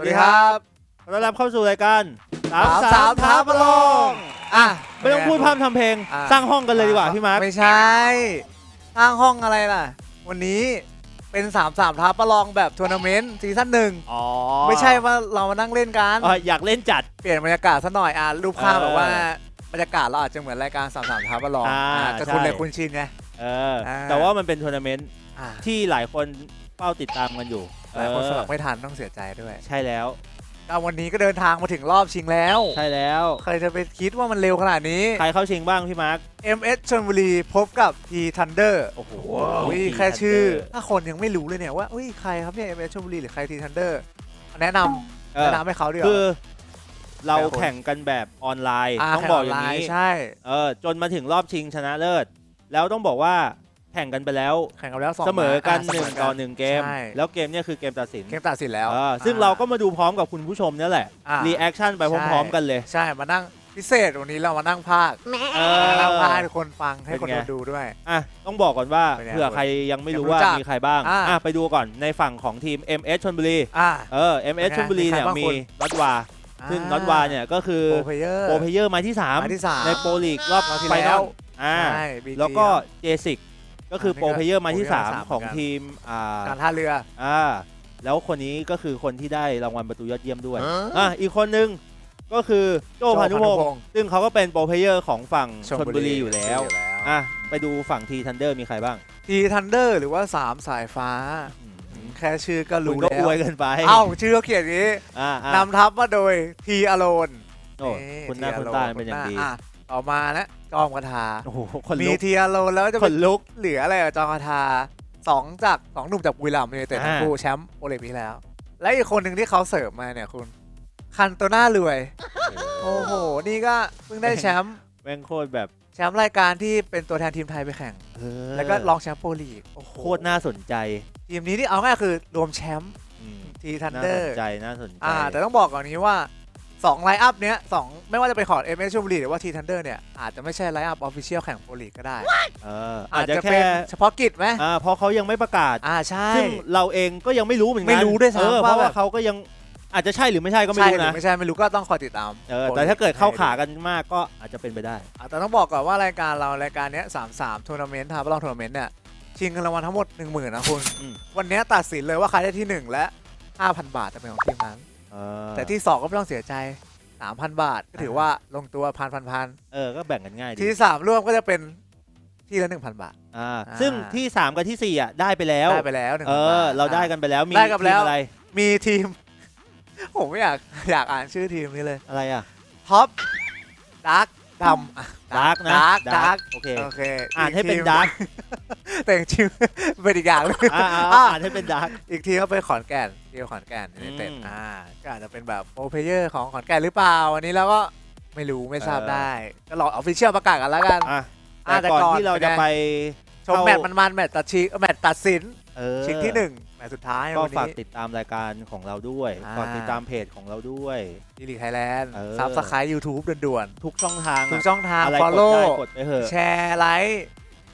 สวัสดีครับขอต้อนรับเข้าสู่รายการสามสามสามท้าท้าปประระลลอองงอะไม่ต้องพูดพร่ำทำเพลง อะ สร้างห้องกันเลยดีกว่าพี่มาร์คไม่ใช่สร้างห้องอะไรล่ะ วันนี้เป็น3ามสามท้าประลองแบบทัวร์นาเมนต์ซีซั่นหนึ่งอ๋อไม่ใช่ว่าเรามานั่งเล่นกัน อ๋ออยากเล่นจัด เปลี่ยนบรรยากาศซะหน่อยอะรูปภาพเออแบบว่าบรรยากาศเราอาจจะเหมือนรายการสามสามท้าประลองอ่าอะแต่ใช่คุณเลยคุณชินไง เอออา แต่ว่ามันเป็นทัวร์นาเมนต์อะที่หลายคนเฝ้าติดตามกันอยู่ หลายคนเออสมัครไม่ทันต้องเสียใจด้วยใช่แล้วก็วันนี้ก็เดินทางมาถึงรอบชิงแล้ว ใช่แล้ว ใครจะไปคิดว่ามันเร็วขนาดนี้ ใครเข้าชิงบ้างพี่มาร์ค MS ชลบุรีพบกับ T Thunder โอ้โหอุ้ย T แค่ชื่อ Thunder ถ้าคนยังไม่รู้เลยเนี่ยว่าอุ้ยใครครับเนี่ย MS ชลบุรีหรือใคร T Thunder แนะนำเออแนะนำให้เขาดีกว่าคือ เราแต่คนแข่งกันแบบออนไลน์าต้องบอกอย่างแข่นี้ไลน์ใช่เออจนมาถึงรอบชิงชนะเลิศ แล้วต้องบอกว่า แข่งกันไปแล้ว แข่งกันแล้วสองเสมอกันาหนึ่งเสมต่อหนึ่งเกม ใช่แล้วเกมเนี่ยคือเกมตัดสินเกมตัดสินแล้วเออซึ่งเราก็มาดูพร้อมกับคุณผู้ชมเนี่ยแหละอ่ารีแอคชั่นไปพร้อมๆกันเลย ใช่มานั่งพิเศษวันนี้เรามานั่งภาคเอมานั่งภาคอให้ทุกคนฟังให้คนเป็นไง ดูด้วย อะต้องบอกก่อนว่าเป็นไงเผื่อใครยังไม่รู้ยังไม่รู้ว่าจักมีใครบ้างอ่า อะไปดูก่อนในฝั่งของทีม MS ชลบุรีอ่า เออ MS เป็นไงชลบุรีเนี่ยมีใครบ้างมีคุณน็อตวา ซึ่งน็อตวาเนี่ยก็คือโปรเพเยอร์โปรเพลเยอร์มาที่3มาที่สามในโปรลีกรอบรอบที่ไฟแล้นอว ลอ่าใช่ BG แล้วก็เจสิก ก็คืออ่าโปรเพลเยอร์มาที่โปรเพลเยอร์มาสาม3ของเหมือนกันทีมอ่าการท่าเรืออ่าแล้วคนนี้ก็คือคนที่ได้รางวัลประตูยอดเยี่ยมด้วยอะอีกคนนึงก็คือโจโจ้พานุพพานุงพศ์งศ์ซึ่งเขาก็เป็นโปรเพลเยอร์ของฝั่งชนบุรีอยู่แล้วอยู่แล้วอะไปดูฝั่งทีทันเดอร์มีใครบ้างทีทันเดอร์หรือว่าสามสายฟ้า แค่ชื่อก็คุณรู้ก็แล้วอวยเกินไปเอ้าชื่อเขาเขียนอย่างนี้อ่าอ่านำทัพมาโดยทีอโลนโอ้คุณหน้าคุณตาเป็นอย่างดี ต่อมานะจอมกระทาโอ้โหคนมีลุกทีอโลนแล้วจะคเป็นนลุก เหลืออะไรอะจอมกระทาสองจากสองหนุ่มจากบุรีรัมย์ยูไนเต็ดอ่า ทั้งคู่แชมป์โอลิมปิกแล้ว และอีกคนหนึ่งที่เขาเสริมมาเนี่ยคุณ คันโตน่ารวย โอ้โห นี่ก็เพิ่งได้แชมป์แม่งโคตรแบบแชมป์รายการที่เป็นตัวแทนทีมไทยไปแข่ง เออแล้วก็รองแชมป์โปรลีกโอ้โหโคตรน่าสนใจทีมนี้ที่เอาง่ายคือรวมแชมป์อืมทีทันน่าเดอสร์นใจน่าสนใจ อ่าแต่ต้องบอกก่อนนี้ว่า 2ไลน์อัพเนี้ยสองไม่ว่าจะเป็นของ m อ s ชลบุรีหรือว่าทีทันเดอร์เนี่ย อาจจะไม่ใช่ไลน์อัพออฟฟิเชียลแข่งโปรลีกก็ได้ เอออาอาจจจะจะแค่เป็นเฉพาะกิจไหมอ่าเพราะเขายังไม่ประกาศ อ่าใช่ ซึ่งเราเองก็ยังไม่รู้เหมือนกันไม่รู้ด้วยซ้ำเออเพว่าราะแบว่าบ เขาก็ยังอาจจะใช่หรือไม่ใช่ก็ไม่ใช่รู้หรือนะไม่ใช่ไม่รู้ก็ต้องคอยติดตามเออแต่ถ้าเกิดเข้าขากันมากก็อาจจะเป็นไปได้ อ่าแต่ต้องบอกก่อนว่ารายการเรารายการเนี้ยสามสามทัวร์นาเมนต์ทาบลองทัวร์นาเมนต์เนี่ยชิงเงินรางวัลทั้งหมด 1 0,000นะคุณ อืม วันเนี้ยตัดสินเลยว่าใครได้ที่ 1 และ 5,000 บาทจะเป็นของทีมนั้นเออ แต่ที่ 2 ก็ไม่ต้องเสียใจ 3,000 บาทก็ถือว่าลงตัวพันพันพันเออก็แบ่งกันง่ายดีที่ 3 ร่วมก็จะเป็นที่ละ1,000 บาท อ่าอ่า ซึ่งที่ 3 กับทีสี่อะได้ไปแล้ว ได้ไปแล้ว1,000เอบาอทเราได้กันไปแล้วมีได้กันไปแล้ว ทีมอะไรมีทีม ผมไม่อยากอยากอ่านชื่อทีมนี้เลยอะไรอะท็อปดาร์ก ดำดาร์กนะดาร์กดาร์กโอเคโอเคอ่านให้เป็นทีมดาร์กแต่จริงๆเป็นอีกอย่างเลยอ่าอะอ่านให้เป็นดาร์กอีกทีก็เป็นขอนแก่นทีมขอนแก่นยูไนเต็ดอืมอ่าก็อาจจะเป็นแบบโปรเพลเยอร์ของขอนแก่นหรือเปล่าวันนี้เราก็ไม่รู้ไม่ทราบเออได้ก็รอออฟฟิเชียลประกาศกันแล้วกันอะอะแต่ก่อนแต่ก่อนที่เราจะเป็นไงไปชมแมตช์มันๆแมตช์ตัดชิงแมตช์ตัดสินเออชิงที่หนึ่ง แมตช์สุดท้ายก็วันฝากนี้ติดตามรายการของเราด้วยอ่า ฝากติดตามเพจของเราด้วย ดีลีไทยแลนด์เออ ซับสไครต์ยูทูบด่วนทุกช่องทางๆทุกอะช่องทาง อะไรกด follow ได้กดไปเถอะ แชร์ไลค์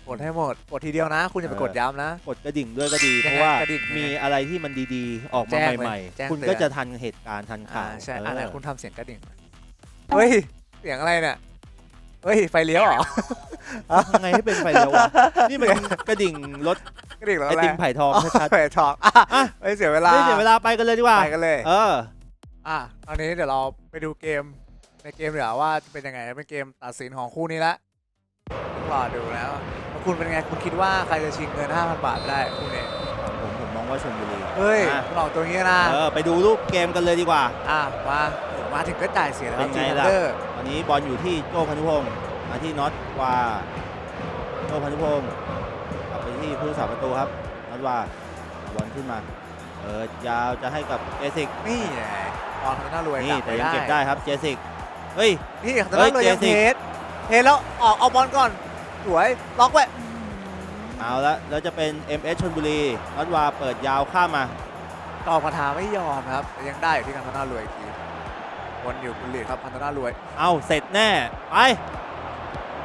กดให้หมด กดทีเดียวนะ คุณอย่าไปเออ กดย้ำนะ กดกระดิ่งด้วยก็ดี ยังไงเพราะว่ากระดิ่งยังไงมีอะไรที่มันดีๆ ออกมาแจ้งเลยใหม่แจ้งๆ คุณเตือนก็จะทันเหตุการณ์ทันข่าอ่าวใช่เอออันไหนคุณทำเสียงกระดิ่งหน่อยเฮ้ย เสียงอะไรเนี่ย เฮ้ย ไฟเลี้ยวเหรอทำไงให้เป็นไฟเลี้ยววะนี่มันกระดิ่งรถกระดิ่งแล้วไอแหติละมไผ่ทองชัดไฟทองอะอะไม่เสียเวๆลาไม่เสียเวลาไปกันเลยดีกว่า ไปกันเลย เออ อะตอนนี้เดี๋ยวเราไปดูเกมในเกมเดี๋ยวาว่าจะเป็นยังไงเป็นเกมตัดสินของคู่นี้ละรอดูแล้วแล้วคุณเป็นไงคุณคิดว่าใครจะชิงเงิน 5,000 บาทได้คู่นี้ผมผมมองว่าชลบุรีเฮ้ยอะคุณออกตัวงี้นะเออ ไปดูรูปเกมกันเลยดีกว่า อะมาโอ้มาถึงก็จ่ายเสียแล้วเป็นไงทีมล่ะ เดอร์ตอ นนี้บอลอยู่ที่โจ้พานุพงศ์มาที่น็อตวาโจ้พานุพงศ์กลับไปที่ผู้รักษาประตูครับน็อตวาบอลขึ้นมาเปิดยาวจะให้กับเจสิกนี่ไงตอนน่ารวยนี่กลับแต่ไปยังเก็บได้ครับเจสิกเฮ้ยนี่ตอนเฮ้น่ายรวยยังเจสิเทกสเทสแล้วออกเอาบอลก่อนสวยล็อกไว้เอาละแล้วจะเป็น MS ชนบุรีน็อตวาเปิดยาวข้ามมาต่อพันธาไม่ยอมครับแต่ยังได้อยู่ที่กันน่ารวยอีกที วนอยู่คุณลีดครับพันธน่ารวย เอาเสร็จแน่ ไป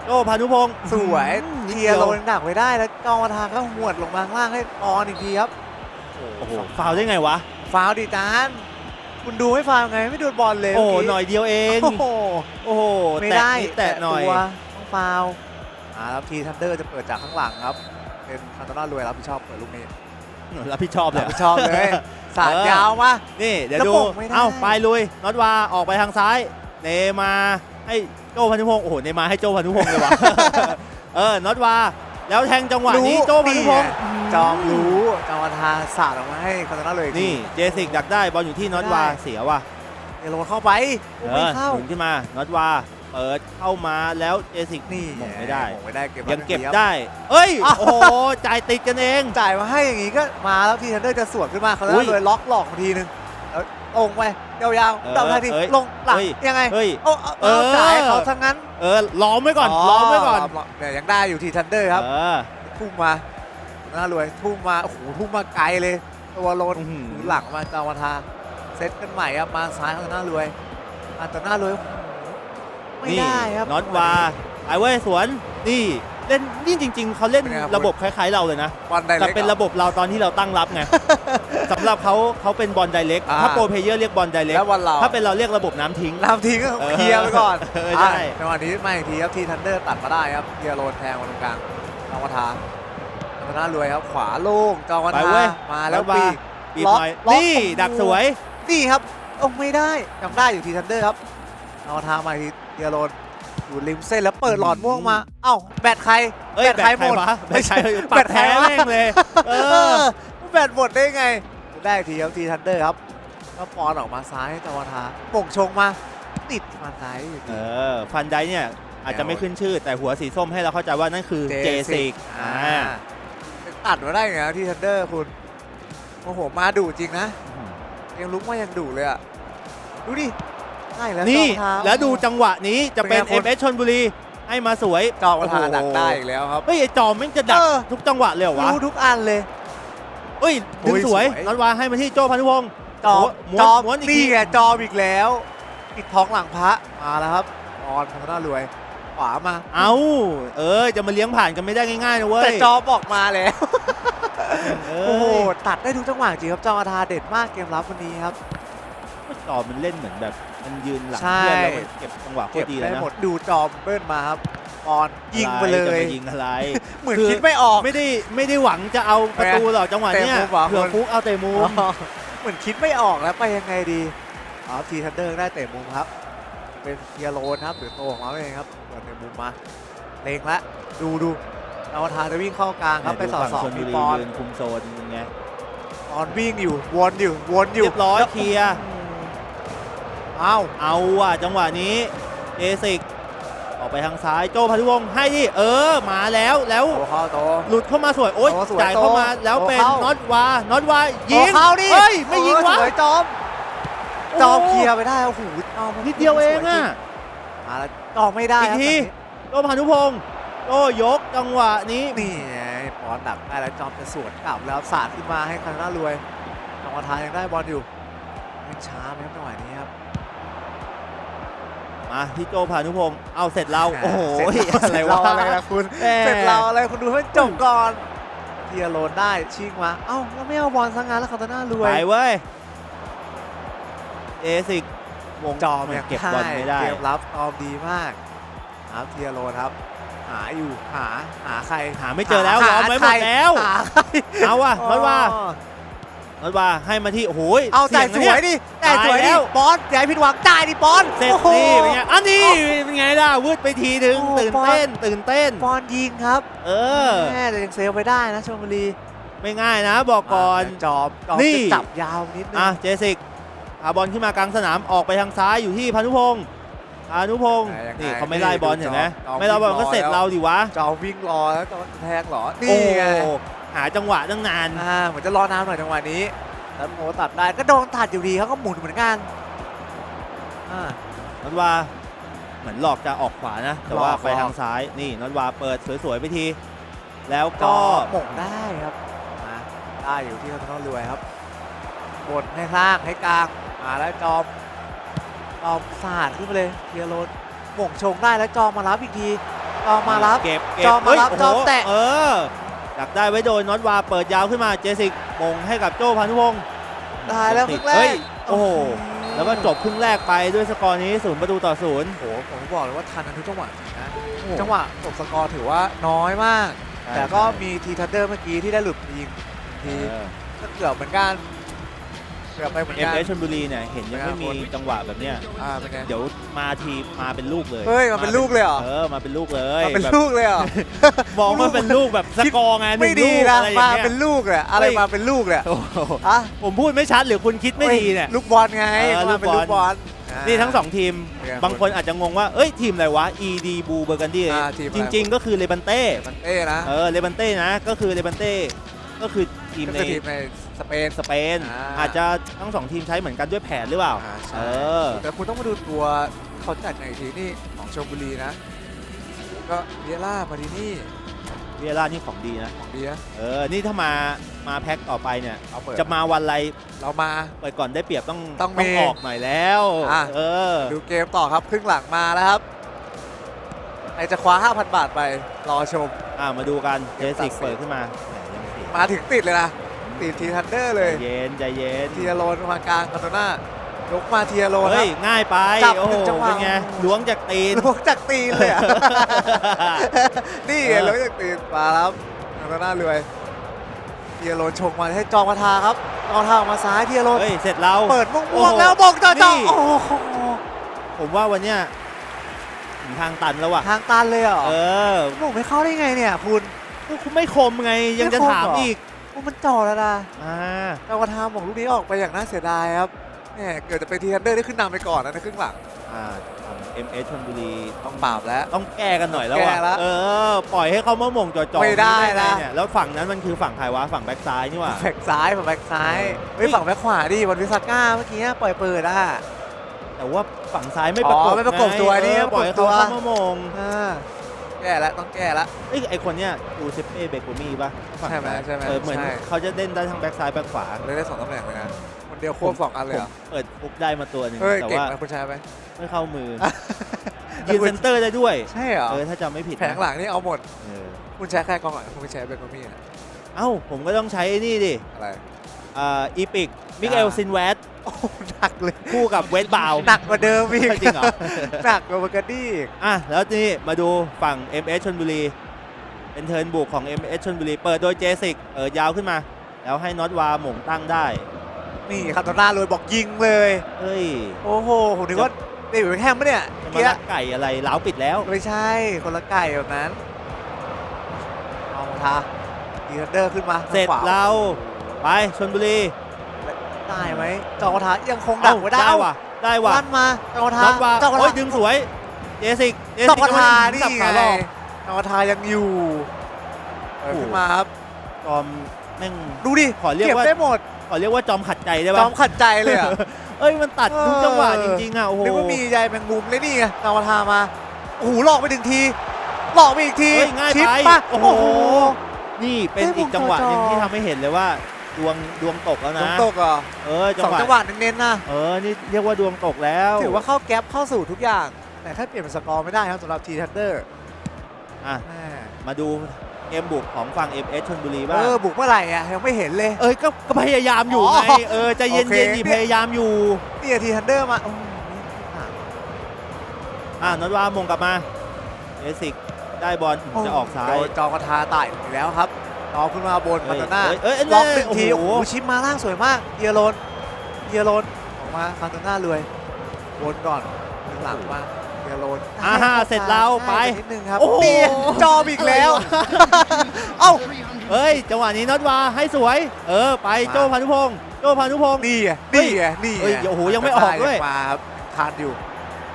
โจ้พานุพงศ์สวยอืมนิดเคลีดียร์โลนดักไว้ได้แล้วกองพันธาก็หวดลงมาข้างล่างให้ออนอีกทีครับโอ้โหฟาวได้ไงวะ ฟาวล์ดิจานคุณดูให้ฟังไงไม่โดนบอลเลยโอ้เมื่กี้หน่อยเดียวเองโอ้โหโอ้โหไม่แตะได้นิดแตะหน่อยตัวต้องฟาวล์อ่าแล้วทีทันเดอร์จะเปิดจากข้างหลังครับ เป็นคันตนารวยรับผิดชอบเปิดลูกนี้ รับผิดชอบเลรัยบผิดชอบเลยสาดเออยาวมา นี่เดี๋ยวแล้วดูโป่งไม่ได้ เอ้าไปลุยน็อตวาออกไปทางซ้าย เนมาให้โจพันธุพงศ์โอ้โหเนมาให้โจพันธุพงศ์เลยว่ะเออน็อตวาแล้วแทงจังหวะนี้รู้โจพันธุพงศ์จอมรู้จอมทาสาดออกมาให้คันตนารวยอีกทีนี่เจสิกดักได้บอลอยู่ที่น็อตวาไม่ได้เสียว่ะเดโรนเข้าไปเอไม่อเข้าหมุนขึ้นมาน็อตวา เปิดเข้ามาแล้วเจสิกนี่หม่งไม่ได้ หม่งไม่ได้เก็บยังเก็บไว้ได้ เอ้ยอ้าวโอ้โห จ่ายติดกันเอง จ่ายมาให้อย่างงี้ก็มาแล้วทีทันเดอร์จะสวนขึ้นมาเขาอุ้ย เลยล็อกหลอกมาทีนึงแล้วลงไปยาวเออๆดับทันทีเอ้ยลงหลังเฮ้ยยังไงเฮ้ย โอ้เอาเอเอาอจ่ายให้เขาทั้งนั้นเออล้อมไว้ก่อนล้อมไว้ก่อนล้มเนี่ยยังได้อยู่ทีทันเดอร์ครับ เออ ทุ่มมาน่ารวยทุ่มมาโอ้โหทุ่มมาไกลเลย ตัวโลนอื้อหือ หลังมาจามาทาเซตกันใหม่ครับมาซ้ายของน่ารวยมาตัวน่ารวยโอ้โห ไม่นี่ได้ครับน็อตวาไอ้เว้ยสวนนี่เล่นนี่จริง ๆเขาเล่นเป็นไงครับ ระบบคล้ายๆเราเลยนะ บอลไดแต่เล็ก เป็นระบบเราตอนที่เราตั้งรับไง สำหรับเขาเขาเป็นบอลไดเ c กอ่า ถ้าโปรเพลเยอร์เรียกบอลไดเ c กแล้วบอลเราถ้าเป็นเราเรียกระบบน้ำทิ้งนำทีก็เออเคลียร์ไปก่อนเออใช่อะจังหวะนี้มาอีกทีครับทีทันเดอร์ตัดมาได้ครับเคลียร์โลนแทงมาตรงกลางจองวัฒนาจองวัฒนารวยครับขวาโล่งจองวัฒไปนาเว้ยมาแล้วน็อตวาปีกบีบล็อกหน่อยล็อกนี่โอ้โห ดักสวย นี่ครับโอ้ไม่ได้จำได้อยู่ทีทันเดอร์ครับจองวัฒนามาที เคลียร์โลนอยู่ริมเส้นแล้วเปิดหลอดม่วงมา เอ้าแบตใครเอ้ยแบตใครหมดวะแบตใครไม่ใช่ปัแบดตใครแพ้วะแม่งเลยเอเอออแบตหมดได้ไง ได้ทีครับทีทันเดอร์ครับก็ปอนออกมาซ้ายให้จองวัฒนาป่งชงมาติดมาซ้ายอยู่เอดีอฟันไดเนี่ยอาจจะไม่ขึ้นชื่อแต่หัวสีส้มให้เราเข้าใจว่านั่นคือเจสิกอ่าอ่าตัดมาได้ไงที่ทันเดอร์คุณโอ้โหมาดุจริงนะยังลุกว่ายังดุเลยอะดูดิ ใช่แล้วนี่จอมทาแล้วดูจังหวะนี้จะเป็น เป็นไงคุณ MS ชนบุรีให้มาสวยจอมทาโอ้โหดักได้อีกแล้วครับ เฮ้ยไอจอมแม่งจะดักเออ ทุกจังหวะเลยเหรอวะรู้ทุกอันเลยเฮ้ยดึงโอ้ยสวยสวย น็อตวาให้มาที่โจพันธุพงศ์จอมม้วนจอมม้วนอีกทีนี่ไงจอมอีกแล้วปิดท้องหลังพระมาแล้วครับออนพัฒนารวย ขวามา เอา เออจะมาเลี้ยงผ่านกันไม่ได้ง่ายๆนะเว้ยแต่จอมออกมาแล้วเอโอ้โหอตัดได้ทุกจังหวะจริงครับจอมทาเด็ดมากเกมรับวันนี้ครับ จอมมันเล่นเหมือนแบบ มันยืนหลังใช่เพื่อนแล้วมันเก็บจังหวะโคเก็ตบรดีเลได้ยนะหมดดูจอมเบิ้ลมาครับออนยิงไปเลอะไรจะยมายิงอะไรเหมือนคือคิดไม่ออกไม่ได้ไม่ได้หวังจะเอาประตูหรอกจังหวะเนี้ยเตะมุมเหรอเผื่อคุณฟุกเอาเตะมุมอ๋อเหมือนคิดไม่ออกแล้วไปยังไงดีอ๋อทีทันเดอร์ได้เตะมุมครับ เป็นเทียโรนครับหรือโตของเราเองครับเปิดเตะมุมมาเลงละดูดูเราทาจะวิ่งเข้ากลางครับไปสอดสองชนบุมีรีปอนยืนคุมโซนยังไงปอนวิ่งอยู่วนอยู่วนอยู่เรียบร้อยเคลียร์ เอ้าเอาว่ะจังหวะนี้เอซิกออกไปทางซ้ายโจพันธุวงศ์ให้ที่เออมาแล้วแล้ว โตเข้าโต หลุดเข้ามาสวยโอ๊ยโอ้สวยจ่ายเข้ามาโตแล้วเป็นโตเข้า น็อตวาน็อตวายิงโตเข้าดิเฮ้ยไม่ยิงวะเออสวยจอม จอมเคลียร์ไปได้โอ้โหจอมนิดเดียวเองอะ มาแล้วจอมไม่ได้อีกครับทีตอนนี้โจพันธุพงศ์โจยกจังหวะนี้นี่ไงปอนดักได้แล้วจอมจะสวนกลับแล้วสาดขึ้นมาให้คันน่ารวยจังหวะท้ายยังได้บอลอยู่ยังช้าไหมครับจังหวะนี้ครับ มาที่โจพานุพงศ์เอาเสร็จเราโอ้โหเสร็จเราอะไรวะอะไรนะคุณแหม่เสร็จเราอะไรคุณดูให้จบก่อนเทียโรนได้ชิงมาเอ้าแล้วไม่เอาบอลซะงั้นแล้วคันน่ารวไปยเว้ยเอซิกวงจอมมันยังเก็บบอลไม่ได้เกมรับจอมดีมากครับเทียโรนครับ หาอยู่หาหาใครหาไม่เจอแล้วหาล้อมไว้หมดแล้วหาใครเอาว่ะน็อตว่าอ๋อ น็อตว่าให้มาที่โอ้โหเอาแต่สสี่งวยนะเนี่ดิแต่สวยตายแล้ดิวบอลอย่าให้ผิดหวังจ่ายดิบอลเสร็จโอ้โหนี่เป็นไงอันนี้เป็นไงล่ะวืดไปทีนึงโอ้ตื่นบอลเต้น ตื่นเต้นบอลยิงครับ เออแม่แต่ยังเซฟไปได้นะชลบุรีไม่ง่ายนะ บอกก่อนจอมจอมนี่จะจับยาวนิดนึงอะเจสิกพาบอลขึ้นมากลางสนามออกไปทางซ้ายอยู่ที่พานุพงศ์พานุพงศ์แต่ยังไงนี่เขาไม่ไล่บอลเห็นไหมจอมไม่ไล่บอลก็เสร็จรอแล้วเราดิวะจอมวิ่งรอแล้วจอมแทงเหรอโอ้นี่ไง หาจังหวะตั้งนาน อ่าเหมือนจะรอน้ำหน่อยจังหวะนี้ แล้วโมตัดได้ก็โดนตัดอยู่ดีเขาก็หมุนเหมือนกันอ่า นอตวาเหมือนหลอกจะออกขวานะ แต่ว่าหลอก ไปทางซ้ายนี่นอตวาเปิดสวยๆไปที แล้วจก็อมหม่งได้ครับมาได้อยู่ที่เขาต้องรวยครับบดให้ข้างให้กลางมาแล้วจอมจอมสาดขึ้นไปเลยเทียโรนหม่งชงได้แล้วจอมมารับอีกทีจอมมารับ เก็บเก็บจอมมารับเฮ้ยจอมโโหแตะ เออ ดักได้ไว้โดนน็อตวาเปิดยาวขึ้นมาเจสิกมงให้กับโจ้พานุพงศ์ได้แล้วคติรึ่งแรเฮ้กยโอ้โหแล้วก็จบครึ่งแรกไปด้วยสกอร์นี้ศูนย์ประตูต่อศูนย์โอ้โหผมบอกเลยว่าทันกันทุกจังหวะจริงนะจังหวะจบสกอร์ถือว่าน้อยมาก แต่ก็มีทีทันเดอร์เมื่อกี้ที่ได้หลุดไปยิงทีก็เกือบเหมือนกันเกือบไปเหมือนเอ็มกัน เอชชลบุรีเนี่ยเห็นยังไม่มีจังหวะแบบเนี้ยอ่าเป็นไง เดี๋ยวมาทีมาเป็นลูกเลยเฮ้ยมาเป็นลูกเลยเหรอ เออมาเป็นลูกเลยมาเป็นแบบลูกเลยเหรอ มองว่าเป็นลูกแบบสกอร์ไงหไม่นึ่งดีลูกนะ อะไรอย่ามางเงี้ยเป็นลูกเลยอะไรเฮ้ย มาเป็นลูกเลยโอ้โหอะผมพูดไม่ชัดหรือคุณคิดไม่ดีเนี่ย ลูกบอลไงเออมาเป็นลูลูกกบบออลลา นี่ทั้งสองทีม เป็นไงบางคนอาจจะงงว่า เอ้ยทีมอะไรวะ ED บูเบอร์กันดี้อ่าทีมอะไร จริง ๆ ก็คือเลบันเต้ มันเต้นะเออเลบันเต้นะ ก็คือเลบันเต้ ก็คือทีมก็ในคือทีมใน สเปน สเปน อ่า อาจจะทั้งสองทีมใช้เหมือนกันด้วยแผนหรือเปล่า อ่าใช่เออแต่คุณต้องมาดูตัวเขาจัดในอีกทีนี่ของชลบุรีนะ ก็เวียร่ามาดีนี่เวียร่านี่ของดีนะ ของดีนะเออ นี่ถ้ามามาแพ็คต่อไปเนี่ย เอาเปิดจะมาวันไรเรามา เปิดก่อนได้เปรียบต้องต้องมีออกหน่อยแล้ว อะ เออ ดูเกมต่อครับครึ่งหลังมาแล้วครับใครจะคว้า 5,000 บาทไปรอชม อะมาดูกันเจเกมตัสิดกสินเปิดขึ้นมาแหมยังเสียมาถึงติดเลยนะ ติดทีทันเดอร์เลใจยเย็นใจเย็นเทียโรนมากลางคาโตน่ายกมาเทียโรนคเฮ้รัยบง่ายไปจับโอ้โหหนึ่งจังหวะเป็นไงล้วงจากตีนล้วงจากตีนเลยอะนี่ไงเออล้วงจากตีนมาแล้วครับคาโตน่ารวยเทียโรนชงมาให้จองกระทาครับจองกระทาออกมาซ้ายเทียโรนเฮ้ยเสร็จเราเปิดม่วงโอ้ๆโหแล้วบอกจ่อนี่ๆโอ้โหผมว่าวันเนี้ยถึงทางตันแล้วว่ะทางตันเลยเหรอเออผมไม่เข้าได้ไงเนี่ยคุณคุณไม่คมไงยังจะไม่คมถามเหรออีอีกโอ้มันจ่อแล้วนะอ่าจองกระทาบอกลูกนี้ออกไปอย่างน่าเสียดายครับเนี่ยเกิดจะไปทีทันเดอร์ได้ขึ้นนำไปก่อนนะในครึ่งหลัง อ่าของ MS ชลบุรีต้องปราบแล้ว ต้องแก้กันหน่อยแล้วแก้ว่ะแล้วเออ ปล่อยให้เขามาหม่งจ่อๆไม่ได้งงนะเนี่ยแล้วฝั่งนั้นมันคือฝั่งใครวะฝั่งแบ็กซ้ายนี่หว่า แบ็กซ้ายฝั่งแบ็กซ้ายเออเฮ้ย ฝั่งแบ็กขวาดิวันวิสาก้าเมื่อกี้ปล่อยเปิดอะ แต่ว่าฝั่งซ้ายไม่ประกบอ๋อไม่ประกบไงตัวนี่เออปล่อยให้ประกบตัวเขาเข้ามาหม่ง อ่า แก้แล้วต้องแก้แล้ว เอ้ยไอคนเนี้ยดูเซเป้เบโกมี่ป่ะฝั่งใช่ไหมซ้ายใช่ไหมเออเหมือนใช่ เขาจะเล่นได้ทั้งแบ็กซ้ายแบ็กขวาเลยได้สองตำแหน่งเลยนะคนเดียวควบสองอันเลยเหรอผมเปิดปุ๊บได้มาตัวหนึ่งเฮ้ยแต่เก่งว่านะคุณชายไหม ไม่เข้ามือ ยืนเซนเตอร์ได้ด้วย ใช่เหรอเออถ้าจำไม่ผิดแผงหลังนี่เอาหมด เออคุณใช้แค่กองหลังคุณไม่ใช้เบเกอร์มี่นะเอ้าผมก็ต้องใช้ไอ้นี่ดิอะไร อ่าอีพิกมิเอลอ่าซินแวตโอ้หนักเลยคู่กับเวสบาวหนักกว่าเดิมอีกจริงเหรอหนักกว่าเบเกอร์ดี้อีกอะแล้วนี่มาดูฝั่ง MS ชนบุรีเป็นเทิร์นบุกของ MS ชนบุรี เปิดโดยเจสิกเออยาวขึ้นมา แล้วให้น็อตวาหม่งตั้งได้ นี่ครับตอนหน้าเลยบอกยิงเลยเฮ้ยโอ้โหผมนึกว่าเดวิดแฮมปะเนี่ยจะมาเกียลักไก่อะไรล้าวปิดแล้วไม่ใช่ คนละไก่แบบนั้นเอาทาดีทันเดอร์ขึ้นมาเสร็จทางขวาเรา ไปชนบุรีได้ไหมจองกระทายังคงดักไว้ได้ได้ว่ะได้ว่ะลั่นมาจองกระทาน็อตวาจองกระโอ้ทายดึงสวยเจสิกเจจองสิกกระทานี่สับไงขาหลอกจองกระทายังอยู่เปิดขึ้นมาครับจอมแม่งดูดิขอเรียกเก็บว่าได้หมดขอเรียกว่าจอมขัดใจได้จป่ะอมขัดใจเลยอะเอ้ยมันตัดทุกเออจังหวะจริงๆอะโอ้โหนึกว่ามีใยแมงมุมเลยนี่ไงจองกระทามาโอ้โหหลอกไปหนึ่งทีหลอกไปอีกทีเฮ้ยง่ายชิปไปปะโอ้โอ้โหโหนี่เป็นเฮ้ยอีกจังหวะหนึ่งผมจอที่ทำให้เห็นเลยว่า ดวงดวงตกแล้วฝนนะ ตกเหรอเออจัสองงหวะจังหวะเน้นๆนะเออนี่เรียกว่าดวงตกแล้วถือว่าเข้าแก๊ปเข้าสู่ทุกอย่าง แต่แค่เปลี่ยนเป็นสกอร์ไม่ได้ครับสำหรับทีทันเดอร์อะมาดูเกมบุกของฝั่ง MS ชนบุรีเอบ้างอบุกเมื่อไหร่อะยังไม่เห็นเลย เอ้ยก็ก็พยายามอยู่อ๋อไงเออใจเย็นโอเค ๆดิพยายามอยู่นี่ทีทันเดอร์มาโอ้ยอะอะน็อตวามงกลับมาเบสิกได้บอลจะออกซ้ายโดนจองกระทาไต่อีกแล้วครับ จอขึ้นมาบนเอ้มายโตน่าเอ้ยเอ้ยล็อกหนึ่งโอ้โหทีโอ้โหชิปมาล่างสวยมากเดียโรนเดียโรนออกมามาโตน่าเลยวนก่อนดึงหลังมาเดียโรนอ่าฮะเสร็จแล้วไปง่ายนิดนึงครับโอ้โหนี่จอมอีกแล้วเอ้าเอ้ยจังหวะนี้น็อตวาให้สวย เออไปมาโจพานุพงศ์โจพานุพงศ์นี่ไงเฮ้ยนี่ไงนี่เฮ้ยไงโอ้โหยังไม่ออกด้วยมาครับคานอยู่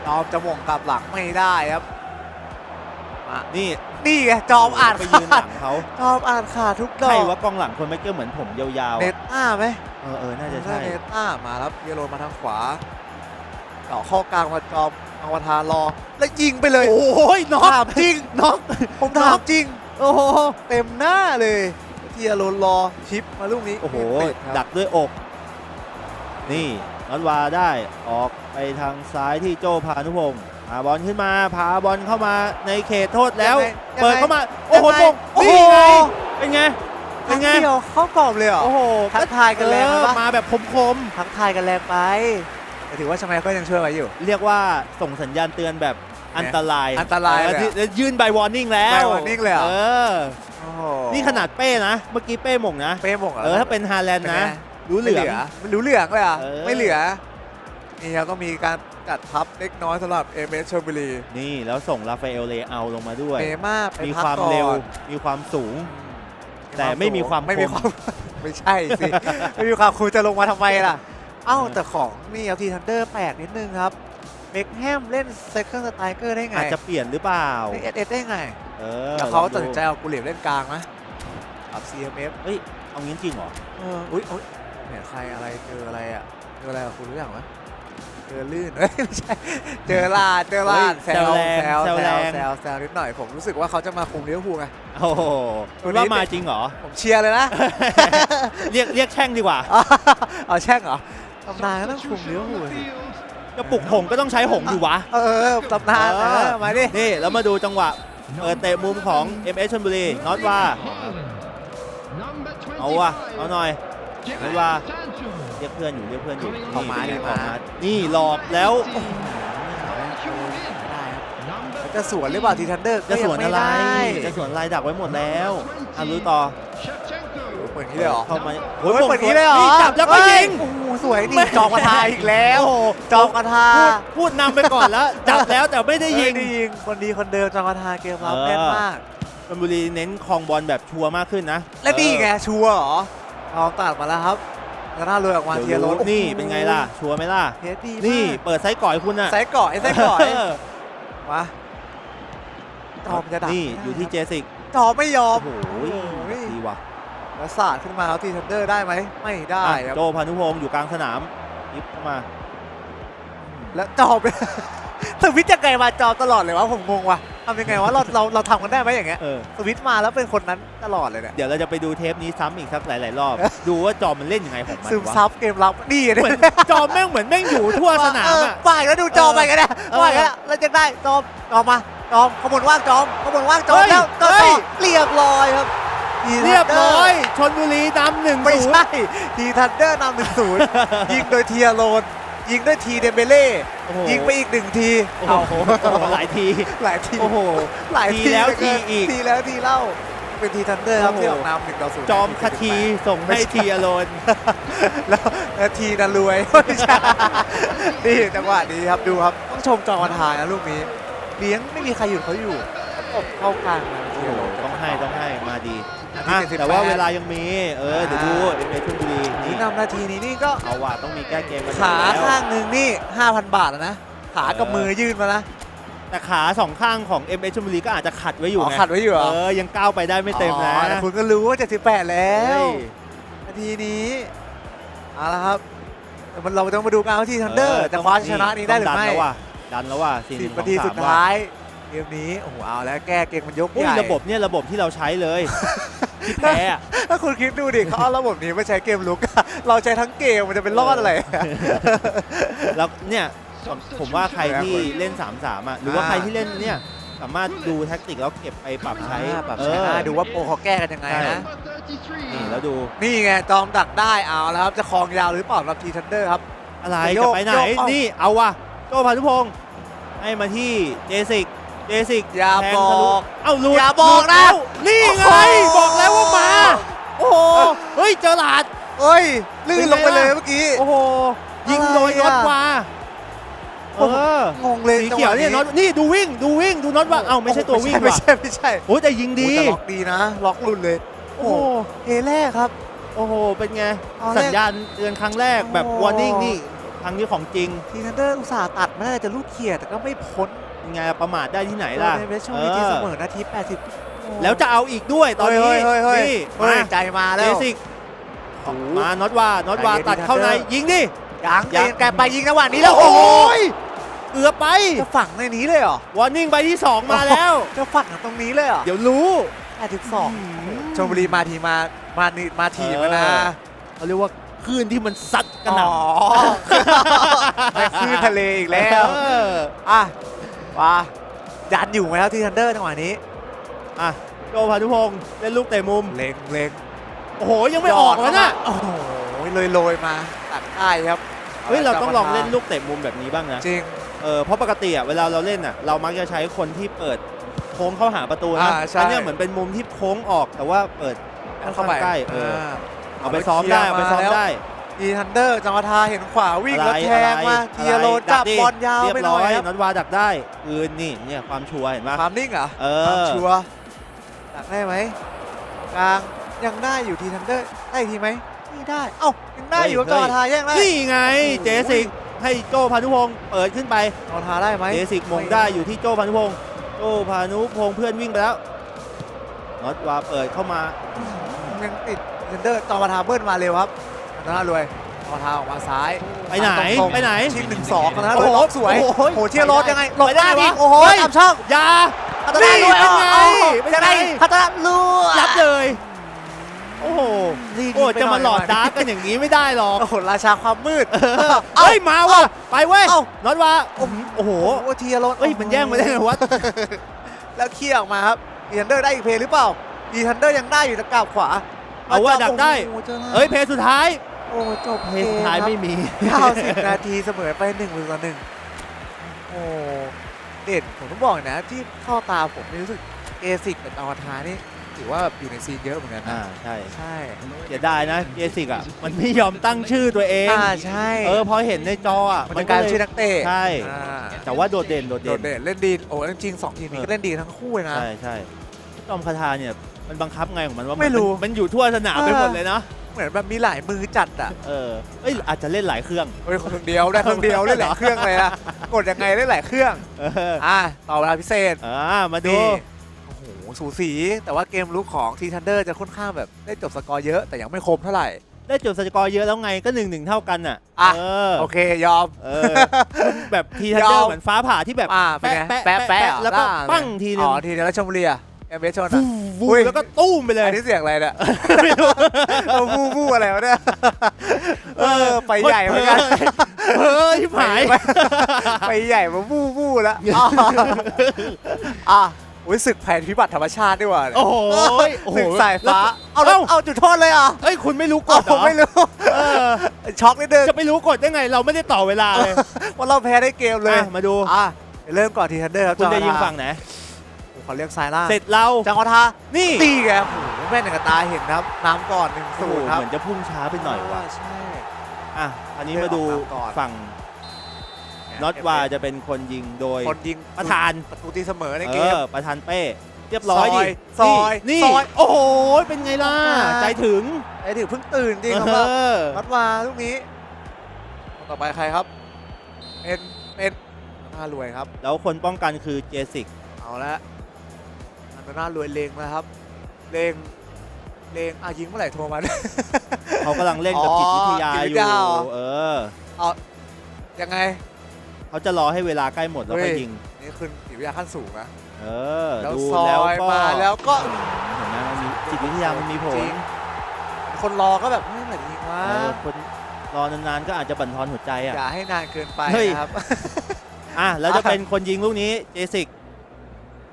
จอมจะหม่งกลับหลังไม่ได้ครับมานี่ นี่ไงจอมอ่านไปยืนหขาลัดงเขาจอมอ่านขาดทุกดใครอกว่ากองหลังคนไม่เกี่ยวเหมือนผมยาวๆเนอะต้าไหมเออเออน่าจะใช่ เนต้ามาแล้วเยโรมาทางขวาเจาะเข้ากลางมาจอมเอาวทารอ แล้วยิงไปเลยโอ้ยน็อกถามจริงน็อกผมถามจริง โอ้โหเต็มหน้าเลยเทียโรนรอชิปมาลูกนี้โอ้โห ติครับดักด้วยอก นี่น็อตวาได้ออกไปทางซ้ายที่โจพานุพงศ์พาบอลขึ้นมาพาบอลเข้ามาในเขตโทษแล้ว ยังไงเปิดเข้ามา โอ้โหยังไงมงโอ้โหนี่ไง เป็นไง เป็นไงครั้เดียวเข้ากรอบเลยเหรอ โอ้โหทักทายกันแรงเอเลยอปะ มาแบบคมทักทายกันแรงไปแต่ถือว่าชาแมก็ยังช่วยไว้อยู่ ๆ เรียกว่าส่งสัญญาณเตือนแบบอันตรายอันตรายเลยอะออที่แล้วยื่นใบวอร์นิ่งแล้วใบ warning เลยเหรอ เออ โอ้โหนี่ขนาดเป้นะ เมื่อกี้เป้หม่งนะ เป้หมกหรเออ ถ้าเป็นฮาแลนด์นะเป็นไงรู้เหลือง มันรู้เหลืองเลยอะเออ ไม่เหลือ นี่ครับก็มีการจัดทัพเล็กน้อยสำหรับเอเมชลบุรีนี่แล้วส่งราฟาเอลเลเอาลงมาด้วย เมมาไปมีพักความก่อนเร็ว มีความสูง แต่ไม่มีความไม่มีคมความ ไม่ใช่สิ ไม่มีความคูลจะลงมาทำไมล่ะ เอ้าแต่ของนี่ครับทีทันเดอร์แปลกนิดนึงครับเบคแฮมเล่นเซคันด์สไตรเกอร์ได้ไงอาจจะเปลี่ยนหรือเปล่าเอสเอสได้ไงเออแล้วเขาลองตัดสินใจเอากูเหลียบเล่นกลางนะกับ CMF เฮ้ย เอางี้จริงเหรอ เอออุ้ยอุ้ยเนี่ยใครอะไรเจออะไรอะเจออะไรกับคุณรู้อย่างไหมเจ อลื่นเอ้ยไม่ใช่เจอลาดเจอลาดเฮ้ยแซวแรงแซวแซวแซแรวงแซวแซวนิดหน่อยผมรู้สึกว่าเขาจะมาคุมเลี้ยวภูลไง โอ้โหตัวคุณนี้ว่ามาจริงเหรอ ผมเชียร์เลยนะ เรียกเรียกแช่งดีกว่า เอาแช่งเหรอตำนานก็ต้องคุมเลี้ยวภูลสิจะปลุกหงส์ก็ต้องใช้หงส์อยู่วะ เออเออตำนานเออมาดิ นี่แล้วมาดูจังหวะเปิดเตะมุมของ m อชลบุรีน็อตว่า เอาว่ะเอาหน่อย น็อตว่าเรียกเพื่อนอยู่เรียกเพื่อนอยู่ออกมานี่เนี่ยออกมามานี่หลอกแล้วได้ครับจะสวนหรือเปล่าทีทันเดอร์จะสวนอะไรจะจะสวนอะไรดักไว้หมดแล้วอะรู้ต่อเปิดอย่างนี้เลยเหรอเข้ามาโอ้ยเปิดอย่างนี้เลยเหรอนี่จับแล้วก็ยิงเฮ้โอ้โหสวยนี่จอมกระทาอีกแล้วโอ้โหจอมกระทาพูดพูดนำไปก่อนแล้วจับแล้วแต่ไม่ได้ยิงเอ้ยิงคนดีคนเดิมจอมกระทาเกมรับเออแน่นมากชลบุรีเน้นครองบอลแบบชัวร์มากขึ้นนะ และนี่ไงชัวร์เหรอ ลองตัดมาแล้วครับแล้วหน้าลอยออกมาเดี๋ยวเทียร์รถรู้นี่เป็นไงล่ะ ชัวร์ไหมล่ะเทสดีมากนี่เปิดไซส์ก่อยคุณอะไซส์เกาะไอ้ไซส์เกาะเออมาจอมจะดักนี่อยู่ที่เจสิกจอมไม่ยอมโอ้โหโอ้ยดีว่ะแล้วสาดขึ้นมาแล้วทีทันเดอร์ได้ไหม ไม่ได้อะครับโจพานุพงศ์อยู่กลางสนามยิบเข้ามา แล้วจอมสวิตช์ยังไงมาจอมตลอดเลยวะผมงงว่ะ ทำยังไงวะเราเราเราทำกันได้ไหมอย่างเงี้ยเออ สวิตช์มาแล้วเป็นคนนั้นตลอดเลยเนี่ยเดี๋ยวเราจะไปดูเทปนี้ซ้ำอีกสักหลาย ๆ รอบ ดูว่าจอมมันเล่นยังไงของมันซึมวะซับเกมรับนี่เหมือนจอมแม่งเหมือนแม่งอยู่ทั่วสนามอะเไปแล้วดูจอมไปกันเนี่ยเออไปกันแล้วจะได้จอมจอมมาจอมขบวนว่างจอมขบวนว่างจอมเฮ้ยแล้วต่อเฮ้ต่อยเรียบร้อยครับทีเรียบร้อยทันเดชนบุรีนำหนึ่งไม่ศูนย์ใช่ทีทันเดอร์นำหนึ่งศูนย์ยิงโดยเทียโรน ยิงด้วยทีเดมเบเล่โอ้โห ยิงไปอีกหนึ่งทีโอ้โหหลายที หลายทีโอ้โหหลายทีทีแล้วเหลืเนทีอีก ทีแล้วทีเล่าเป็นทีทันเดอร์ครับโอ้โห ที่ออกนำหนึ่งต่อศูนย์จอมคาทีส่งให้ทีอโลน แล้วแล้วทีนันรวยไม่ใช่นี่จังหวะนี้ครับดูครับต้องชมจอมทานนะลูกนี้เลี้ยงไม่มีใครหยุดเขาอยู่ตบเข้ากลางมาโอ้โหต้องให้ต้องให้ มาดีนาอะที78 แต่ว่าเวลายังมี เออ เดี๋ยวดูเอ็มเอชลบุรีนี่นี่นำนาทีนี้นี่ก็เอาว่ะต้องมีแก้เกมกันขาแล้ว ข้างหนึ่งนี่ 5,000 บาทแล้วนะ ขากับเออ มือยื่นมานะ แต่ขาสองข้างของเอ็มเอชลบุรีก็อาจจะขัดไว้อยู่อ๋อไงขัดไว้อยู่เหรอ เออ ยังก้าวไปได้ไม่เต็มนะอ๋อแต่คุณก็รู้ว่า 78 แล้เฮ้วยนาทีนี้เอาละครับแต่มันเราต้องมาดูกันว่าทีทันเดอร์จะคว้าชนะนี้ได้หรือไม่ต้งดันแล้วว่ะดันแล้วว่ะสี่สิบงนาทีสองสุดมว่ะท้าย เกมนี้โอ้โหเอาแล้วแก้เกมมันยกอุ้ใหยญ่ระบบเนี่ยระบบที่เราใช้เลย ที่แพ้อะถ้าคุณคิดดูดิเขาเอาระบบนี้มาใช้เกมลุก เราใช้ทั้งเกมมันจะเป็นรอดอะไร แล้วเนี่ยผมผมว่าใครที่เล่น 3-3อะหรือว่าอ่า ใครที่เล่นเนี่ยสามารถดูแท็กติกแล้วเก็บไปปรับใช้อ่าปรับเอใช้อได้ดูว่าโปรเขาแก้กันยังไงใช่ นะ นี่แล้วดูนี่ไงจอมดักได้เอาแล้วครับ จะคลองยาวหรือเปล่าสำหรับทีทันเดอร์ครับ อะไรโยจะกไปไหนโยกเอ้านี่ นี่เอาว่ะโจพานุพงศ์ให้มาที่เจสิก เจสิกอย่าแทงบอทะลุกเอ้าหลุดอย่าบอกนะหลุดแล้วนี่ไง โอ้โห บอกแล้วว่ามา โอ้โห เฮ้ย เจอหลาด เอ้ยลื่นลงไปเป็นไงเลยล่ะเมื่อกี้ โอ้โห ยิงโดยอะไรน็อตอะวาเออ งงเลยสีเขียวเนี่ยน็อต นี่ดูวิ่ง ดูวิ่ง ดูน็อตว่า เอ้าไม่ใช่ตัววิ่งไม่ว่ะใช่ไม่ใช่โอ้แต่ยิงดีดีล็อกดีนะ ล็อกหลุดเลย โอ้โหเฮแรกครับ โอ้โห เป็นไงตอนแรกสัญญาณเตือนครั้งแรกแบบ โอ้วอร์นิ่งนี่ ครั้งนี้ของจริง ทีทันเดอร์อุตส่าห์ตัดมาได้จะลูกเขียดแต่ก็ไม่พ้นเป็น ไงประมาทได้ที่ไหนล่ะในเวชช่วงนี้ทีเสมอนาที 80 แล้วจะเอาอีกด้วยตอนนี้เฮ้ยเฮ้ยเฮ้ยนี่เฮ้มายใจมาเจแล้วสิกมาน็อตว่าน็อตว่าใจเย็นตัดเข้าในดีนะยิงดิยังยังเกมแกไปยิงจังหวะนี้แล้วโอ้โอ้โหยเกือบไปจะฝังในนี้เลยเหรอวอร์นิ่งใบที่ 2 มาแล้วจะฝังตรงนี้เลยเหรอเดี๋ยวรู้82ชลบุรีมาทีมามานี่มาทีมแล้วนะเออเขาเรียกว่าคลื่นที่มันซัดกระหน่อ๋อไปขึ้นทะเลอีกำแล้วเอออะ ว่ายันอยู่ไหมครับที่ทันเดอร์จังหวะนี้อะโจพานุพงศ์เล่นลูกเตะมุม เล็งเล็งโอ้โห ยังไม่ออกแล้วนะโอ้โหเลยโรยๆมาตัดได้ครับเฮ้ยเราต้องลองเล่นลูกเตะมุมแบบนี้บ้างนะจริงเออเพราะปกติอะเวลาเราเล่นอะเรามักจะใช้คนที่เปิดโค้งเข้าหาประตูนะอ่าใช่อัเนี้ยเหมือนเป็นมุมที่โค้งออกแต่ว่าเปิดค่อนเข้าข้างไปใกล้เออาเอาไปซ้อมได้เอาไปซ้อมได้ ดีทันเดอร์จังหวะทาเห็นขวาวิ่งอะไรแล้วแทงมาอะไรเทียโรอะไรจับดิบอลยาวเรียไปบหน่ร้ออยยครับน็อตวาดักได้คืนนี่เนี่ยความชัวร์เห็นปะความนิ่งเหรอเอความอชัวร์ดักได้ไหมกลางยังได้อยู่ทีทันเดอร์ได้อีกทีไหมไม่ได้ เอ้ายังได้อยู่เฮ้ยจังหวะทาแย่งได้นี่ไงโอ้โหเจสิกให้โจพานุพงศ์เปิดขึ้นไปจังหวะทาได้ไหมเจสิกมงได้อยู่ที่โจพานุพงศ์โจพานุพงศ์เพื่อนวิ่งไปแล้วน็อตวาเปิดเข้ามายังติดทันเดอร์จังหวะทาเบิ้ลมาเร็วครับ อันนั้นรวยจังหวะทาออกมาซ้ายไปไหนตรงๆไปไหน ชิงหนึ่งสองนะโอ้เลยโหล็อกสวยโอ้โหโอ้โหเทียโรดยังไงหลบไปได้ได้อีกวะโอ้โหเฮ้ยตามช่องอยา พัฒนาด้วยนี่เป็นไงเอาเอาเป็นยังไงไงพัฒนาลู่รับเลย โอ้โหลีกโอ้ไปจะมาหลอดน่ยดาร์กกันอย่างนี้ไม่ได้หรอกโอ้โหราชาความมืด เออเฮ้ยมาว่ะไปเว้ยเอ้า น็อตวาโอ้โหโอ้โหโอ้เทียโรดเอ้ยมันแย่งมาได้ไงวะ แล้วเคลียร์ออกมาครับดีทันเดอร์ได้อีกเพลย์หรือเปล่าดีทันเดอร์ยังได้อยู่แต่กลับขวาเอาว่าดักได้ โอ้โหเจอแล้ว เอ้ยเพลย์สุดท้าย โอ้จบเพลย์สุดท้ายไม่มีเก้าสิบนาทีเสมอไปหนึ่งต่อหนึ่งโอ้เด่นผมต้องบอกนะที่เข้าตาผมนี่รู้สึกเอซิกกับอวตารนี่ถือว่าแบบอยู่ในซีนเยอะเหมือนกันอ่านะใช่ใช่เสียดายนะเจสิกอะมันไม่ยอมตั้งชื่อตัวเอง อ่าใช่เออพอเห็นในจออะมันจะกลายเป็นชื่อเลยนักเตะใช่ อ่าแต่ว่าโดดเด่นโดดโดเด่ดน เด่นเล่นดีโอ้จริงๆสองทีมนี้ก็เล่นดีทั้งคู่เลยนะ ใช่ใช่จอมคาทาเนี่ยมันบังคับไงของมันว่าไม่รู้นมันอยู่ทั่วสนามไปหมดเลยนะ เหมือนแบบมีหลายมือจัดอะเออเอ้ยอาจจะเล่นหลายเครื่องเฮ้ยคนเดียวได้คนเดียวเล่นหลายเครื่องเลยนะกดยังไงได้หลายเครื่องเอออ่าต่อเวลาพิเศษอ่ามาดูนี่โอ้โหสูสี แต่ว่าเกมลุกของทีทันเดอร์จะค่อนข้างแบบได้จบสกอร์เยอะแต่ยังไม่คมเท่าไหร่ ได้จุดสกอร์เยอะแล้วไงก็หนึ่งหนึ่งเท่ากันอะอะ เออโอเคยอม เออคุณแบบทีทันเดอยอร์มเหมือนฟ้าผ่าที่แบบอ่าเป็นไงแปะแปะแปะแปะแปะแล้วก็ล่าปั้งทีนึงอ๋อทีเดียวแล้วชมบุรีอะเอ็มเบชนฟูอะฟูอุ้ย แล้วก็ตุ้มไปเลยอันนี้เสียงอะไรเนี่ย ไม่รู้ เออวู้วู้อะไรวะเนี่ยเออไป ใหญ่เหมือนกันเฮ้ยหายไปไปใหญ่มาวู้วู้แล้วอะอะอุ้ยศึกภัยพิบัติธรรมชาติด้วยว่ะเนี่ยโอ้โหโอ้โหศึกสายฟ้าแล้วเอาแล้วเอ้าเอาจุดโทษเลยเหรอะเอ้ยคุณไม่รู้กเอาฎเหผรมอไม่รู้เออช็อกนิดนึงจะไม่รู้กฎได้ไง เราไม่ได้ต่อเวลาเลยว่าเราแพ้ได้เกมเลยอะมาดูอะเดี๋ยวเริ่มก่อนทีทันเดอร์ครับคุณจะยิงจัหวฝั่งไหนโอ้โหเขาเรียกซ้ายล่างเสร็จเราจังหวะทานี่ตีแกโอ้โหแม่นกับตาเห็นครับน้ำก่อนหนึ่งโอ้ศูโหนย์ครับเหมือนจะพุ่งช้าไปหน่อยว่ะใช่ อะอันนี้มาดูเดินออกนำก่อน ฝั่งน็อตวาจะเป็นคนยิงโดยคนยิงประธานประตูตีเสมอในเอเกมอประธานเป้ เรียบร้อยดิซอยนี่ซอยนี่โอ้โห เป็นไงล่ะ อ่า ใจถึงไอ้ถือเพิ่งตื่นจริงครับเอว่าอนัดวาลูกนี้คนต่อไปใครครับ เป็นเป็นน่ารวยครับ แล้วคนป้องกันคือเจสิกเอาละอันน่ารวยเลงนะครับเลง เลงอะยิงเมื่อไหร่โทรมา เขากำลังเล่นกับอ๋อจิตวิทยาจิตวิอทยู่ ยาเหรอ เออยังไง เขาจะรอให้เวลาใกล้หมดแล้วเฮ้ก็ย ยิง นี่คือจิตวิทยาขั้นสูงนะเออ แล้วดูซอแล้วยก็มาแล้วก็เห็นไหมมันมีจิตวิทยามันมีผจลริงคนรอก็แบบเฮ้ยเหมือนยิงว่าเออคนรอนานๆก็อาจจะบั่นทอนหัวใจอะ อย่าให้นานเกินไปเฮ้ย นะครับ อะ แล้วจะอะเป็นคนยิงลูกนี้เจสิก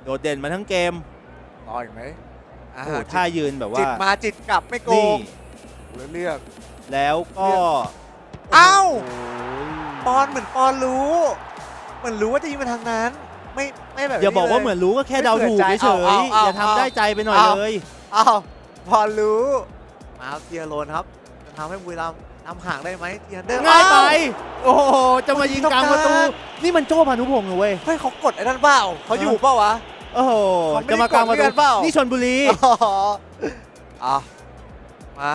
โดดเด่นมาทั้งเกม รออีกไหมอ่า โอ้โหท่ายืนแบบจิว่า ตมาจิตกลับไม่โกนี่งเลือกเลือก แล้วก็เอ้าโอ้ยปอนเหมือนปอนรู้ เหมือนรู้ว่าจะยิงมาทางนั้น ไม่ไม่แบบอย่าบอกว่าเหมือนรู้ก็แค่เดาถูกไม่เฉเผื่ยอใจๆอย่าเอาเอาทำได้ใจไปหน่อยเอาเลย อ้าวปอนรู้มาเทียโรนครับจะทำให้บุรีรัมย์นำห่างได้ไหมเทียนเดอร์ง่ายไป อ้ว โอ้โห จะมายิงกลางประตูต้องการนี่มันโจ้พานุพงศ์นะเว้ย เฮ้ยเขากดไอ้นั่นเปล่าเขาอยู่เปล่าวะ โอ้โหเขาไม่ได้จะมากลางประกดเลืตูอดเปล่านี่ นี่ชนบุรี อ๋ออะมา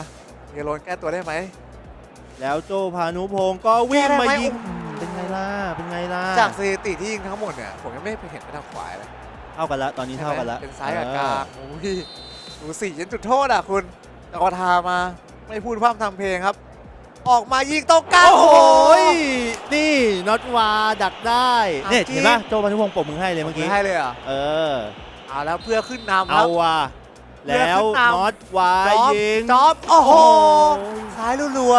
เทียโรนแก้ตัวได้ไหม แล้วโจ้พานุพงศ์ก็วิ่งแก้ได้มาไหม ยิง เป็นไงล่ะ เป็นไงล่ะจากสถิติที่ยิงทั้งหมดเนี่ยผมยังไม่เห็นไปทางขวาเลยเท่ากันแล้วตอนนี้เท่ากันแล้วเป็นซ้ายกับเออกลางโอ้ยดูสี่ยันจุดโทษอะคุณแต่กอทามาไม่พูดพร่ำทำเพลงครับ ออกมายิงตรงกลางโอ้โหโอ้ยนี่น็อตวาดักได้เอาเนี่ยจริงเห็นปะโจ้พานุพงศ์ปรบมือให้เลยเมื่อกี้ไม่ให้เลยเหรอะเออเอาแล้วเพื่อขึ้นนำคเอารับ ว่ะเลือกแล้วขึ้นนำ น็อตวาจ๊อบยิง จ๊อบโอ้โหโอ้ซ้ายรัว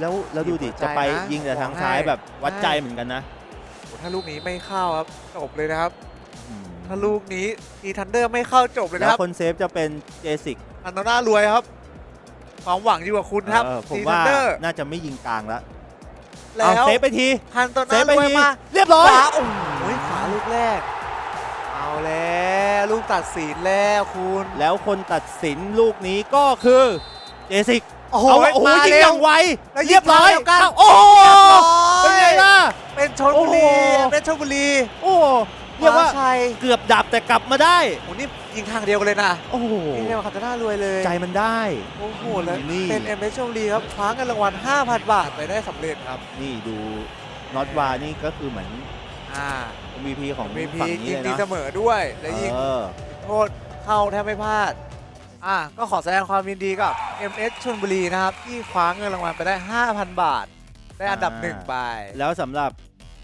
แล้วแล้วดูดิหัวใจจะไปนะยิงแต่ทางบอกให้ซ้ายแบบวัดใจใช่ เหมือนกันนะๆโอ้ถ้าลูกนี้ไม่เข้าครับจบเลยนะครับอืมถ้าถ้าลูกนี้ทีทันเดอร์ไม่เข้าจบเลยแล้นะวครับคนเซฟจะเป็นเจสิกอันโตน่ารวยครับ ความหวังอยู่กับคุณครับเออผมทีทัว่านเดอร์น่าจะไม่ยิงกลางแล้วแล้เอาวเซฟไปที ฮันโตเซน่าฟไปรวยทีมาเรียบร้ขอยวาโอ้โหขวาลูกแรก เอาแล้วลูกตัดสินแล้วคุณ แล้วคนตัดสินลูกนี้ก็คือเจสิกโอ้โหเอาโอ้โหมายิงเร็อวย่างไวแล้วยิงเรียบร้อยเท่ากันโอ้โหเรีเป็นยบร้อยไงล่ะ เป็นชนบุรี โอ้โห เป็นชนบุรี โอ้โห เรียกว่าฟ้ชัย เกือบดับแต่กลับมาได้ โอ้โหนี่ยิงทางเดียวกันเลยนะโอ้โหนี่เรียกว่าคันโตน่ารวยเลยใจมันได้ โอ้โหแล้วนี่ เป็นเอ็มเอชลลีครับคว้าเงินรางวัล5,000 บาทไปได้สำเร็จครับนี่ดูน็อตวานี่ก็คือเหมือน อ่า MVP ของมีพีฝั่งยินี้งเลยดีนะเสมอด้วย และยิง เออ โทษเข้าแทบไม่พลาด อะก็ขอแสดงความยินดีกับ MS ชลบุรีนะครับ ที่คว้าเงินรางวัลไปได้ 5,000 บาท ได้อันดับอ่า หนึ่งไป แล้วสำหรับ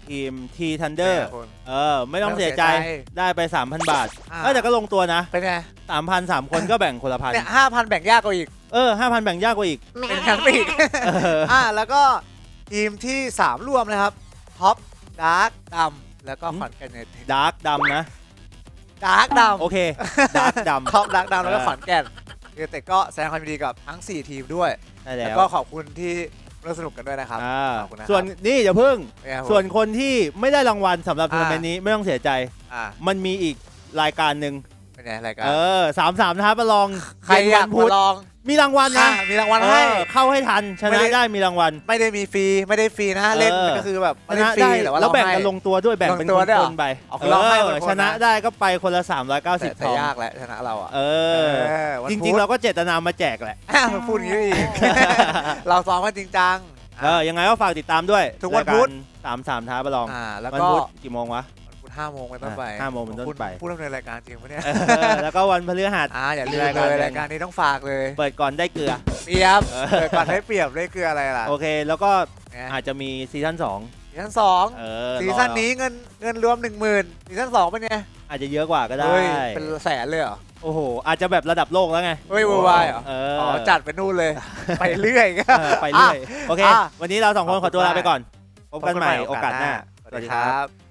ทีมทีทันเดอร์เป็นไงคุณเออไม่ต้องไม่ต้องเสียใจเสียใจได้ได้ไป 3,000 บาทอ่า เออแต่ก็ลงตัวนะ เป็นไง3,000 3 คนก็แบ่งคนละพันเนี่ย5,000แบ่งยากกว่าอีก เออ 5,000 แบ่งยากกว่าอีกเป็นกันไปอีก เออ อะแล้วก็ทีมที่ 3 รวมนะครับท็อปดาร์กดำแล้วก็อืมขอนแก่นเนทีดาร์กดำนะ ดาร์กดำโอเค ดาร์กดำท็อปดาร์กดำแล้วก็เออขอนแก่นยูไนเต็ดก็แสดงความยินดีกับทั้ง 4 ทีมด้วย ใช่แล้แล้ววก็ขอบคุณที่ ร่วมสนุกกันด้วยนะครับอ่าขอบคุณนะครับส่วนนี่อย่าเพิ่งเป็นไงครับส่วนคนที่ไม่ได้รางวัลสำหรับอ่าทัวร์นาเมนต์นี้ไม่ต้องเสียใจ อะมันมีอีกรายการหนึ่งเป็นไงรายการเออสามสามนะครับมาลองใครอยากเนวันพุมาธลอง มีรางวัลอะนะมีรางวัลเอให้อเข้าให้ทันชไม่นะได้ ได้มีรางวัล ไม่ได้มีฟรีไม่ได้ฟรีนะเล่นเออ ก็คือแบบชไม่ได้นะฟรีได้แต่ว่าแล้วเราแบ่งให้ กันลงตัวด้วยแบ่งเป็นลงตัวคนด้วยเหรอๆไปเอาคือเราให้คนๆชนะนะได้ก็ไปคนละแต่390ทแต่องยากแหละชนะเราอะ เออ เออวันจพุธริงๆเราก็เจตนามาแจกแหละอะมาพูดอย่างนี้อีก เราซ้อมกันจริงจัง เออยังไงก็ฝากติดตามด้วยทุกวันพุธสามสามท้าประลองอ่าแล้ววันก็พุธกี่โมงวะวันพุธ ห้าโมงเป็นต้นไปอะห้าโมงเป็นต้นไปพูดดำเนินรายการจริงปะเนี่ยเออแล้วก็วันพฤหัสอ่าอย่าลืมรายการเลยหนึ่งรายการนี้ต้องฝากเลย เปิดก่อนได้เกลือเปรียบเออเปิดก่อนให้เปรียบได้คืออะไรล่ะโอเค แล้วก็เนี่ยอาจจะมีซีซั่นสองซีซั่นสองเออซีซั่นรอนี้เงินเงินรวมหนึ่งหมื่นซีซั่นสองเป็นไงอาจจะเยอะกว่าก็ได้เฮ้ยเป็นแสนเลยเหรอโอ้โห อาจจะแบบระดับโลกแล้วไงเฮ้ย worldwide เหรอเออ๋ออจัดไปนู่นเลย ไปเรื่อยเออไปเรื่อย โอเคอะวันนี้เราสองคนขอบขคุอตัวลาณมากไปก่อน พบกันใหม่โอกาสหน้า สวัสดีครับ